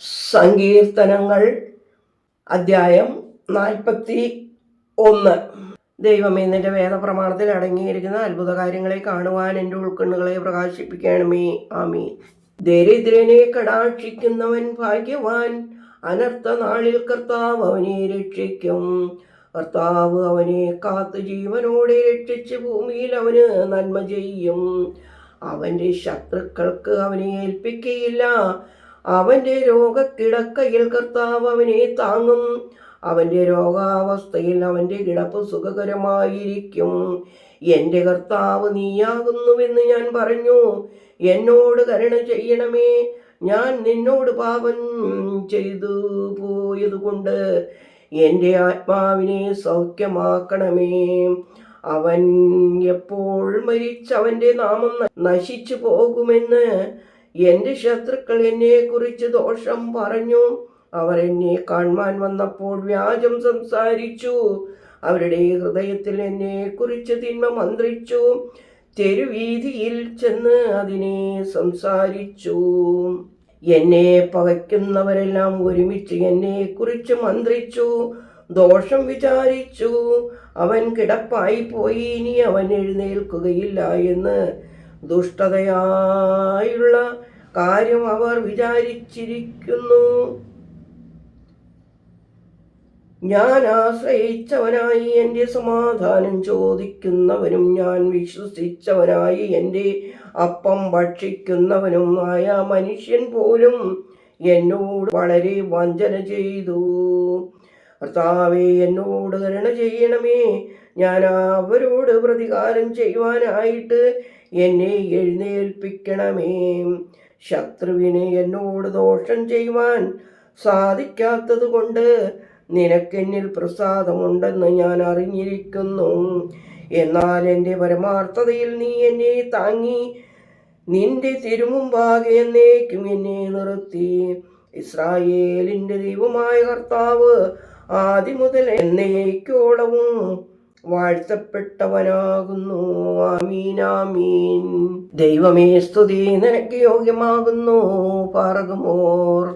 സങ്കീർത്തനങ്ങൾ അദ്ധ്യായം നാൽപ്പത്തി ഒന്ന് ദൈവമേ നിന്റെ വേദപ്രമാണത്തിൽ അടങ്ങിയിരിക്കുന്ന അത്ഭുത കാര്യങ്ങളെ കാണുവാൻ എന്റെ ഉൾക്കണ്ണുകളെ പ്രകാശിപ്പിക്കണമേ. ആമീ ദരിദ്രനെ കടാക്ഷിക്കുന്നവൻ ഭാഗ്യവാൻ. അനർത്ഥ നാളിൽ കർത്താവ് അവനെ രക്ഷിക്കും. കർത്താവ് അവനെ കാത്ത് ജീവനോടെ രക്ഷിച്ച് ഭൂമിയിൽ അവന് നന്മ ചെയ്യും. അവന്റെ ശത്രുക്കൾക്ക് അവനെ ഏൽപ്പിക്കയില്ല. അവന്റെ രോഗക്കിടക്കയിൽ കർത്താവ് അവനെ താങ്ങും. അവന്റെ രോഗാവസ്ഥയിൽ അവന്റെ കിടപ്പ് സുഖകരമായിരിക്കും. എന്റെ കർത്താവ് നീയാകുന്നുവെന്ന് ഞാൻ പറഞ്ഞു. എന്നോട് കരുണ ചെയ്യണമേ. ഞാൻ നിന്നോട് പാപം ചെയ്തു പോയതുകൊണ്ട് എന്റെ ആത്മാവിനെ സൗഖ്യമാക്കണമേ. അവൻ എപ്പോൾ മരിച്ചവന്റെ നാമം നശിച്ചു പോകുമെന്ന് എന്റെ ശത്രുക്കൾ എന്നെ കുറിച്ച് ദോഷം പറഞ്ഞു. അവർ എന്നെ കാണുവാൻ വന്നപ്പോൾ വ്യാജം സംസാരിച്ചു. അവരുടെ ഹൃദയത്തിൽ എന്നെ കുറിച്ച് തിന്മ മന്ത്രിച്ചു. തെരുവീതിയിൽ ചെന്ന് അതിനെ സംസാരിച്ചു. എന്നെ പകയ്ക്കുന്നവരെല്ലാം ഒരുമിച്ച് എന്നെ കുറിച്ച് മന്ത്രിച്ചു. ദോഷം വിചാരിച്ചു. അവൻ കിടപ്പായി പോയി. ഇനി അവൻ എഴുന്നേൽക്കുകയില്ല എന്ന് ദുഷ്ടതയായുള്ള കാര്യം അവർ വിചാരിച്ചിരിക്കുന്നു. ഞാൻ ആശ്രയിച്ചവനായി എന്റെ സമാധാനം ചോദിക്കുന്നവനും ഞാൻ വിശ്വസിച്ചവനായി എന്റെ അപ്പം ഭക്ഷിക്കുന്നവനും ഭക്ഷിക്കുന്നവനുമായ മനുഷ്യൻ പോലും എന്നോട് വളരെ വഞ്ചന ചെയ്തു. കർത്താവെ എന്നോട് കരുണ ചെയ്യണമേ. ഞാൻ അവരോട് പ്രതികാരം ചെയ്യുവാനായിട്ട് എന്നെ എഴുന്നേൽപ്പിക്കണമേ. ശത്രുവിനെ എന്നോട് ദോഷം ചെയ്യുവാൻ സാധിക്കാത്തത് കൊണ്ട് നിനക്കെന്നിൽ പ്രസാദമുണ്ടെന്ന് ഞാൻ അറിഞ്ഞിരിക്കുന്നു. എന്നാൽ എന്റെ പരമാർത്ഥതയിൽ നീ എന്നെ താങ്ങി നിന്റെ തിരുമുമ്പാകെ എന്നേക്കും എന്നെ നിർത്തി. ഇസ്രായേലിന്റെ ദൈവമായ കർത്താവ് ആദ്യം മുതൽ എന്നേക്കോളവും വാഴ്ത്തപ്പെട്ടവനാകുന്നു. ആമീനാമീൻ ദൈവമേ സ്തുതി. നിനക്ക് യോഗ്യമാകുന്നു. പാറകുമോർ.